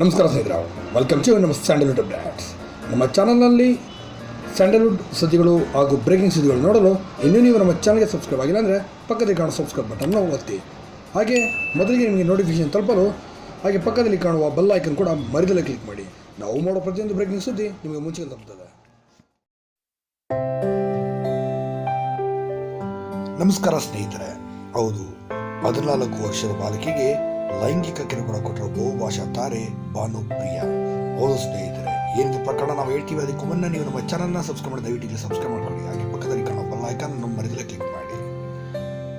ನಮಸ್ಕಾರ ಸ್ನೇಹಿತರೆ. Welcome to ನಮ್ಮ ಸ್ಯಾಂಡಲ್ವುಡ್ ಅಪ್ಡೇಟ್ಸ್ ನಮ್ಮ ಚಾನಲ್ನಲ್ಲಿ ಸ್ಯಾಂಡಲ್ವುಡ್ ಸುದ್ದಿಗಳು ಹಾಗೂ ಬ್ರೇಕಿಂಗ್ ಸುದ್ದಿಗಳು ನೋಡಲು ಇನ್ನೂ ನೀವು ನಮ್ಮ ಚಾನಲ್ಗೆ ಸಬ್ಸ್ಕ್ರೈಬ್ ಆಗಿಲ್ಲ ಅಂದರೆ ಪಕ್ಕದಲ್ಲಿ ಕಾಣೋ ಸಬ್ಸ್ಕ್ರೈಬ್ ಬಟನ್ನ ಒತ್ತಿ. ಹಾಗೆ ಮೊದಲಿಗೆ ನಿಮಗೆ ನೋಟಿಫಿಕೇಶನ್ ತಲುಪಲು ಹಾಗೆ ಪಕ್ಕದಲ್ಲಿ ಕಾಣುವ ಬೆಲ್ ಐಕನ್ ಕೂಡ ಮರಿದಲ್ಲೇ ಕ್ಲಿಕ್ ಮಾಡಿ. ನಾವು ಮಾಡೋ ಪ್ರತಿಯೊಂದು ಬ್ರೇಕಿಂಗ್ ಸುದ್ದಿ ನಿಮಗೆ ಮುಂಚೆ ತಲುಪುತ್ತದೆ ನಮಸ್ಕಾರ ಸ್ನೇಹಿತರೆ. ಹೌದು, ಹದಿನಾಲ್ಕು ವರ್ಷದ ಬಾಲಕಿಗೆ ಲೈಂಗಿಕ ಕಿರುಕುಳ ಕೊಟ್ಟರು ಬಹುಭಾಷಾ ತಾರೆ ಭಾನುಪ್ರಿಯ. ಹೌದು ಸ್ನೇಹಿತರೆ ಏನು ಪ್ರಕರಣ ನಾವು ಹೇಳ್ತೀವಿ, ಅದಕ್ಕೂ ಮುನ್ನ ನೀವು ನಮ್ಮ ಚಾನಲ್ನ ಸಬ್ಸ್ಕ್ರೈಬ್ ಮಾಡಿ, ದಯವಿಟ್ಟು ಸಬ್ಸ್ಕ್ರೈಬ್ ಮಾಡ್ಕೊಳ್ಳಿ. ಹಾಗೆ ಪಕ್ಕದಲ್ಲಿ ಕಾಣೋ ಬೆಲ್ ಐಕಾನ್ ನಮ್ಮ ಮರಿದಲ್ಲೇ ಕ್ಲಿಕ್ ಮಾಡಿ.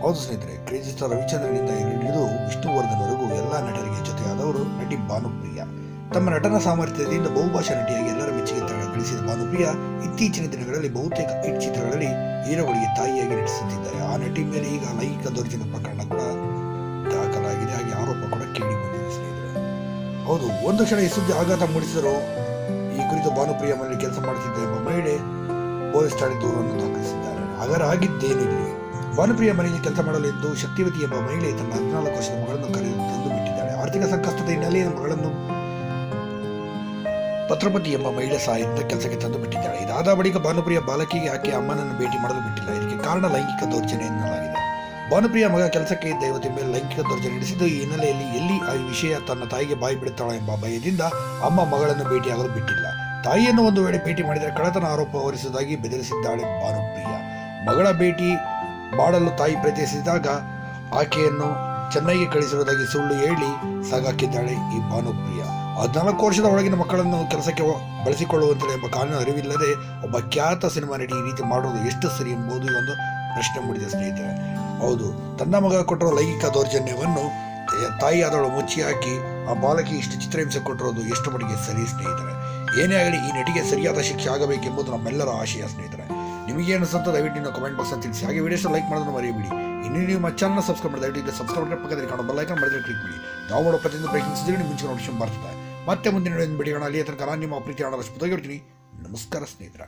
ಹೌದು ಸ್ನೇಹಿತರೆ ಕ್ರೇಜಿ ಸ್ಟಾರ್ ರವಿಚಂದ್ರನಿಂದ ಹಿಡಿದು ವಿಷ್ಣುವರ್ಧನ್ವರೆಗೂ ಎಲ್ಲ ನಟರಿಗೆ ಜೊತೆಯಾದವರು ನಟಿ ಭಾನುಪ್ರಿಯ. ತಮ್ಮ ನಟನ ಸಾಮರ್ಥ್ಯದಿಂದ ಬಹುಭಾಷಾ ನಟಿಯಾಗಿ ಎಲ್ಲರ ಮೆಚ್ಚುಗೆ ಗಳಿಸಿದ ಭಾನುಪ್ರಿಯ ಇತ್ತೀಚಿನ ದಿನಗಳಲ್ಲಿ ಬಹುತೇಕ ಹಿಟ್ ಚಿತ್ರಗಳಲ್ಲಿ ಹೀರೋಗಳಿಗೆ ತಾಯಿಯಾಗಿ ನಟಿಸುತ್ತಿದ್ದಾರೆ. ಆ ನಟಿ ಮೇಲೆ ಈಗ ಲೈಂಗಿಕ ದೌರ್ಜನ್ಯ ಪ್ರಕರಣ ಹೌದು, ಒಂದು ಕ್ಷಣ ಈ ಸುದ್ದಿ ಆಘಾತ ಮೂಡಿಸಿದರು ಈ ಕುರಿತು ಭಾನುಪ್ರಿಯ ಮನೆಯಲ್ಲಿ ಕೆಲಸ ಮಾಡುತ್ತಿದ್ದ ಎಂಬ ಮಹಿಳೆ ಪೊಲೀಸ್ ಠಾಣೆ ದೂರನ್ನು ದಾಖಲಿಸಿದ್ದಾರೆ. ಹಾಗಾದ್ರೆ ಆಗಿದ್ದೇನಿರಲಿ ಭಾನುಪ್ರಿಯ ಮನೆಯಲ್ಲಿ ಕೆಲಸ ಮಾಡಲು ಎಂದು ಶಕ್ತಿವತಿ ಎಂಬ ಮಹಿಳೆ ತನ್ನ ಹದಿನಾಲ್ಕು ವರ್ಷದ ಮಗಳನ್ನು ಕರೆದು ತಂದು ಬಿಟ್ಟಿದ್ದಾಳೆ. ಆರ್ಥಿಕ ಸಂಕಷ್ಟದ ಹಿನ್ನೆಲೆಯ ಮಗಳನ್ನು ಪತ್ರಪತಿ ಎಂಬ ಮಹಿಳೆ ಸಹಾಯದಿಂದ ಕೆಲಸಕ್ಕೆ ತಂದು ಬಿಟ್ಟಿದ್ದಾಳೆ. ಇದಾದ ಬಳಿಕ ಭಾನುಪ್ರಿಯ ಬಾಲಕಿಗೆ ಆಕೆ ಅಮ್ಮನನ್ನು ಭೇಟಿ ಮಾಡಲು ಬಿಟ್ಟಿಲ್ಲ. ಇದಕ್ಕೆ ಕಾರಣ ಲೈಂಗಿಕ ದೌರ್ಜನ್ಯ ಎನ್ನಲಾಗಿದೆ. ಭಾನುಪ್ರಿಯ ಮಗ ಕೆಲಸಕ್ಕೆ ಇದ್ದ ಯುವತಿ ಮೇಲೆ ಲೈಂಗಿಕ ದೌರ್ಜನ್ಯ ನಡೆಸಿದ್ದು, ಈ ಹಿನ್ನೆಲೆಯಲ್ಲಿ ಎಲ್ಲಿ ಆ ವಿಷಯ ತನ್ನ ತಾಯಿಗೆ ಬಾಯಿ ಬಿಡುತ್ತಾಳೆ ಎಂಬ ಭಯದಿಂದ ಅಮ್ಮ ಮಗಳನ್ನು ಭೇಟಿಯಾಗಲು ಬಿಟ್ಟಿಲ್ಲ. ತಾಯಿಯನ್ನು ಒಂದು ವೇಳೆ ಭೇಟಿ ಮಾಡಿದರೆ ಕಳ್ಳತನ ಆರೋಪ ಹೊರಿಸುವುದಾಗಿ ಬೆದರಿಸಿದ್ದಾಳೆ ಭಾನುಪ್ರಿಯ. ಮಗಳ ಭೇಟಿ ಮಾಡಲು ತಾಯಿ ಪ್ರಯತ್ನಿಸಿದಾಗ ಆಕೆಯನ್ನು ಚೆನ್ನೈಗೆ ಕಳಿಸಿರುವುದಾಗಿ ಸುಳ್ಳು ಹೇಳಿ ಸಾಗಾಕಿದ್ದಾಳೆ ಈ ಭಾನುಪ್ರಿಯ. ಹದಿನಾಲ್ಕು ವರ್ಷದ ಒಳಗಿನ ಮಕ್ಕಳನ್ನು ಕೆಲಸಕ್ಕೆ ಬಳಸಿಕೊಳ್ಳುವಂತಿಲ್ಲ ಎಂಬ ಕಾನೂನು ಅರಿವಿಲ್ಲದೆ ಒಬ್ಬ ಖ್ಯಾತ ಸಿನಿಮಾ ನಟಿ ಈ ರೀತಿ ಮಾಡುವುದು ಎಷ್ಟು ಸರಿ ಎಂಬುದು ಒಂದು ಪ್ರಶ್ನೆ ಮೂಡಿದೆ ಸ್ನೇಹಿತರೆ. ಹೌದು, ತನ್ನ ಮಗ ಕೊಟ್ಟಿರೋ ಲೈಂಗಿಕ ದೌರ್ಜನ್ಯವನ್ನು ತಾಯಿ ತಾಯಿಯಾದವಳು ಮುಚ್ಚಿ ಹಾಕಿ ಆ ಬಾಲಕಿ ಇಷ್ಟು ಚಿತ್ರಹಿಂಸೆ ಕೊಟ್ಟಿರೋದು ಎಷ್ಟು ಮಟ್ಟಿಗೆ ಸರಿ ಸ್ನೇಹಿತರೆ? ಏನೇ ಆಗಲಿ ಈ ನಟಿಗೆ ಸರಿಯಾದ ಶಿಕ್ಷೆ ಆಗಬೇಕೆಂಬುದು ನಮ್ಮೆಲ್ಲರ ಆಶಯ ಸ್ನೇಹಿತರೆ. ನಿಮಗೆ ಅನಿಸುತ್ತೆ ದಯವಿಟ್ಟು ನೀವು ಕಮೆಂಟ್ ಬಾಕ್ಸ್ ತಿಳಿಸಿ. ಹಾಗೆ ವಿಡಿಯೋಸ್ ಲೈಕ್ ಮಾಡೋದನ್ನು ಮರೆಯಬೇಡಿ. ಇನ್ನು ನೀವು ನಮ್ಮ ಚಾನಲ್ ಸಬ್ಸ್ಕ್ರೈಬ್ ಮಾಡಿ, ದಯವಿಟ್ಟು ಸಬ್ಸ್ಕ್ರೈಬ್ ಪಕ್ಕದಲ್ಲಿ ಕಾಣೋ ಬೆಲ್ ಐಕನ್ ಮಾಡಿದ್ರೆ ಕ್ಲಿಕ್ ಮಾಡಿ. ನಾವು ಮಾಡೋ ಪ್ರತಿಯೊಂದು ಬ್ರೇಕಿಂಗ್ ನಿಮ್ಮ ಮುಂಚೆ ನೋಟಿಫಿಕೇಶನ್ ಬರ್ತದೆ. ಮತ್ತೆ ಮುಂದಿನ ವಿಡಿಯೋನ ಅಲ್ಲಿ ತನಕ ನಾನು ನಿಮ್ಮ ಪ್ರೀತಿ ಹಣ ರಸ್ಪುತ್ತಾಗಿರ್ತೀನಿ ನಮಸ್ಕಾರ ಸ್ನೇಹಿತರೆ.